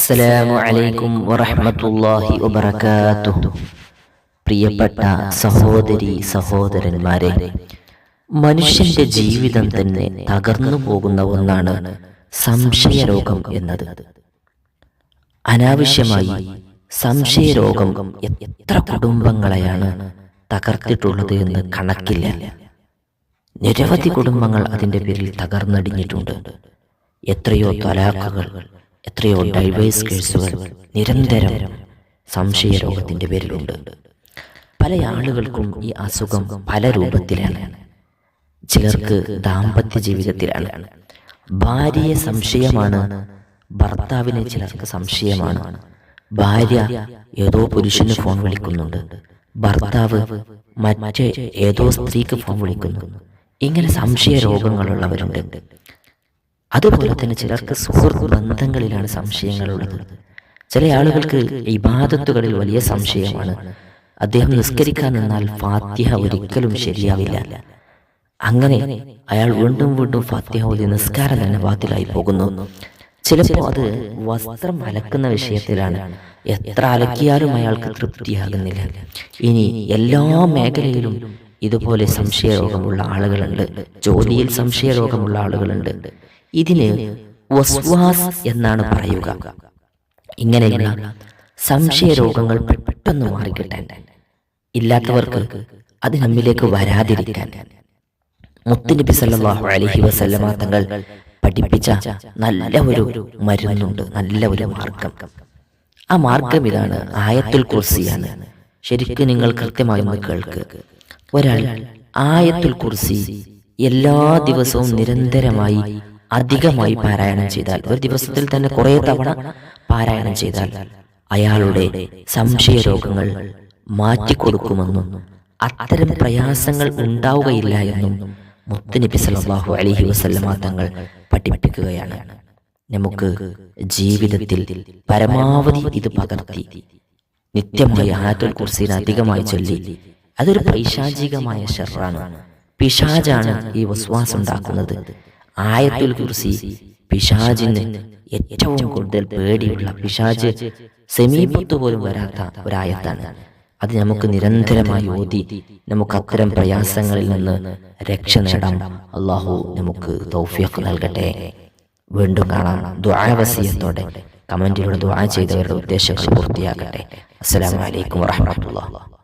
അസ്സലാമു അലൈക്കും വറഹ്മത്തുള്ളാഹി വബറകാതുഹു. പ്രിയപ്പെട്ട സഹോദരി സഹോദരന്മാരെ മനുഷ്യന്റെ ജീവിതം തന്നെ തകർന്നു പോകുന്ന ഒന്നാണ് സംശയരോഗം എന്നത്. അനാവശ്യമായി സംശയരോഗം എത്ര കുടുംബങ്ങളെയാണ് തകർത്തിട്ടുള്ളത് എന്ന് കണക്കില്ല. നിരവധി കുടുംബങ്ങൾ അതിന്റെ പേരിൽ തകർന്നടിഞ്ഞിട്ടുണ്ട്. എത്രയോ തലാഖുകൾ എത്രയോ ഡൈവേഴ്സ് കേസുകൾ നിരന്തരം സംശയ രോഗത്തിന്റെ പേരിലുണ്ട്. പല ആളുകൾക്കും ഈ അസുഖം പല രൂപത്തിലാണ്. ചിലർക്ക് ദാമ്പത്യ ജീവിതത്തിലാണ്. ഭാര്യയെ സംശയമാണ് ഭർത്താവിനെ ചിലർക്ക് സംശയമാണ്. ഭാര്യ ഏതോ പുരുഷന് ഫോൺ വിളിക്കുന്നുണ്ട്. ഭർത്താവ് മറ്റേ ഏതോ സ്ത്രീക്ക് ഫോൺ വിളിക്കുന്നു. ഇങ്ങനെ സംശയ രോഗങ്ങളുള്ളവരുണ്ട് അതുപോലെ തന്നെ ചിലർക്ക് സുഹൃത്ത് ബന്ധങ്ങളിലാണ് സംശയങ്ങളുള്ളത്. ചില ആളുകൾക്ക് ഇബാദത്തുകളിൽ വലിയ സംശയമാണ്. അദ്ദേഹം നിസ്കരിക്കാൻ നിന്നാൽ ഫാത്തിഹ ഒരിക്കലും ശരിയാവില്ല. അങ്ങനെ അയാൾ വീണ്ടും വീണ്ടും ഫാത്തിഹ ഒരു നിസ്കാരം തന്നെ ബാത്തിലായി പോകുന്നു. ചിലപ്പോൾ അത് വസ്ത്രം അലക്കുന്ന വിഷയത്തിലാണ്. എത്ര അലക്കിയാലും അയാൾക്ക് തൃപ്തിയാകുന്നില്ല. ഇനി എല്ലാ മേഖലയിലും ഇതുപോലെ സംശയരോഗമുള്ള ആളുകളുണ്ട്. ജോലിയിൽ സംശയരോഗമുള്ള ആളുകളുണ്ട്. ഇതിന് വസ്വാസ് എന്നാണ് പറയുക. ഇങ്ങനെയുള്ള സംശയ രോഗങ്ങൾ പെട്ടെന്ന് മാറിക്കിട്ടാൻ ഇല്ലാത്തവർക്ക് അത് നമ്മിലേക്ക് വരാതിരിക്കാൻ മുത്തുനബി സല്ലാഹു അലഹി വസല്ലമ തങ്ങൾ പഠിപ്പിച്ച നല്ല ഒരു മരുന്നുണ്ട്. നല്ല ഒരു മാർഗം. ആ മാർഗം ഇതാണ് ആയത്തുൽ കുർസിയാണ്. ശരിക്കും നിങ്ങൾ കൃത്യമായി ഒന്ന് കേൾക്ക്. ഒരാൾ ആയത്തുൽ കുർസി എല്ലാ ദിവസവും നിരന്തരമായി അധികമായി പാരായണം ചെയ്താൽ ഒരു ദിവസത്തിൽ തന്നെ കുറേ തവണ പാരായണം ചെയ്താൽ അയാളുടെ സംശയ രോഗങ്ങൾ മാറ്റിക്കൊടുക്കുമെന്നും അത്തരം പ്രയാസങ്ങൾ ഉണ്ടാവുകയില്ല എന്നും മുത്തുനബി സല്ലല്ലാഹു അലൈഹി വസല്ലമ തങ്ങൾ പഠിപ്പിക്കുകയാണ്. നമുക്ക് ജീവിതത്തിൽ പരമാവധി ഇത് പകർത്തി നിത്യമായി ആയത്തുൽ കുർസിയിൽ അധികമായി ചൊല്ലി. അതൊരു പൈശാചികമായ ഷെറാണ്. പിശാജാണ് ഈ വിശ്വാസം ഉണ്ടാക്കുന്നത്. ആയത്തുൽ കുർസി പിശാജിന് ഏറ്റവും കൂടുതൽ പേടിയുള്ള പിശാജ് സെമീപത്ത് പോലും വരാത്ത ഒരായത്താണ്. അത് നമുക്ക് നിരന്തരമായി ഓതി നമുക്ക് അത്തരം പ്രയാസങ്ങളിൽ നിന്ന് രക്ഷ നേടാം. അള്ളാഹു നമുക്ക് തൗഫീഖ് നൽകട്ടെ. വീണ്ടും കാണാം ദുആവസിയത്തോടെ കമന്റിലൂടെ ദുആ ചെയ്തവരുടെ ഉദ്ദേശങ്ങൾ പൂർത്തിയാകട്ടെ. അസ്സലാമു അലൈക്കും വറഹ്മത്തുള്ളാഹി.